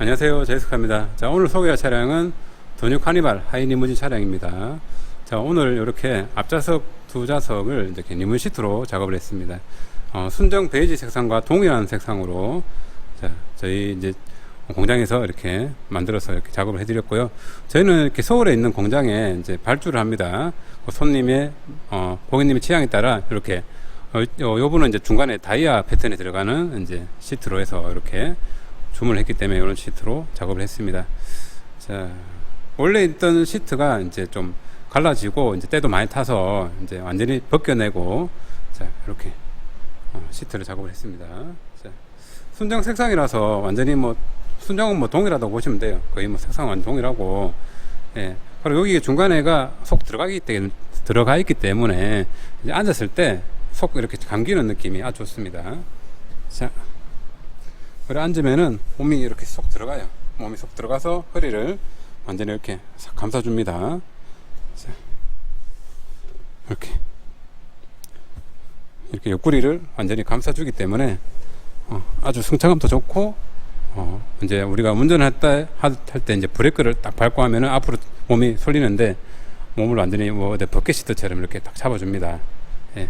안녕하세요. 제이스카입니다. 자, 오늘 소개할 차량은 도뉴 카니발 하이 리무진 차량입니다. 자, 오늘 이렇게 앞좌석 두 좌석을 이렇게 리무진 시트로 작업을 했습니다. 어, 순정 베이지 색상과 동일한 색상으로 자, 저희 이제 공장에서 이렇게 만들어서 이렇게 작업을 해드렸고요. 저희는 이렇게 서울에 있는 공장에 이제 발주를 합니다. 그 손님의 어, 고객님의 취향에 따라 이렇게 어, 요- 요분은 이제 중간에 다이아 패턴에 들어가는 이제 시트로 해서 이렇게 주문을 했기 때문에 이런 시트로 작업을 했습니다. 자, 원래 있던 시트가 이제 좀 갈라지고 이제 때도 많이 타서 이제 완전히 벗겨내고 자, 이렇게 어, 시트를 작업을 했습니다. 자, 순정 색상이라서 완전히 뭐 순정은 뭐 동일하다고 보시면 돼요. 거의 뭐 색상 완전 동일하고 예. 그리고 여기 중간에가 속 들어가기 때문에 들어가 있기 때문에 앉았을 때 속 이렇게 감기는 느낌이 아주 좋습니다. 자, 그래 앉으면은 몸이 이렇게 쏙 들어가요. 몸이 쏙 들어가서 허리를 완전히 이렇게 싹 감싸줍니다. 자, 이렇게 이렇게 옆구리를 완전히 감싸주기 때문에 어, 아주 승차감도 좋고 어, 이제 우리가 운전할 때 할 때 이제 브레이크를 딱 밟고 하면은 앞으로 몸이 쏠리는데 몸을 완전히 뭐 어디 버킷시트처럼 이렇게 딱 잡아줍니다. 예.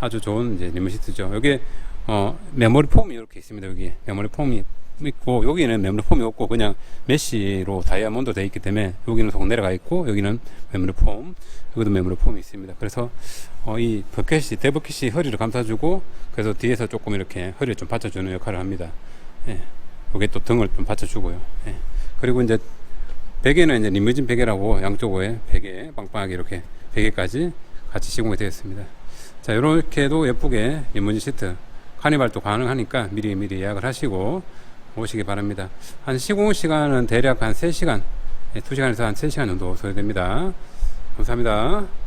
아주 좋은 이제 리무시트죠. 여기 어 메모리 폼이 이렇게 있습니다. 여기 메모리 폼이 있고 여기는 메모리 폼이 없고 그냥 메쉬로 다이아몬드 되어 있기 때문에 여기는 속 내려가 있고 여기는 메모리 폼 여기도 메모리 폼이 있습니다. 그래서 어, 이 버켓이 대버켓이 허리를 감싸주고 그래서 뒤에서 조금 이렇게 허리를 좀 받쳐주는 역할을 합니다. 예. 여기 또 등을 좀 받쳐주고요. 예. 그리고 이제 베개는 이제 리무진 베개라고 양쪽에 베개 빵빵하게 이렇게 베개까지 같이 시공이 되었습니다. 자, 이렇게도 예쁘게 리무진 시트 카니발도 가능하니까 미리 미리 예약을 하시고 오시기 바랍니다. 한 시공 시간은 대략 한 3시간, 예, 2시간에서 한 3시간 정도 소요됩니다. 감사합니다.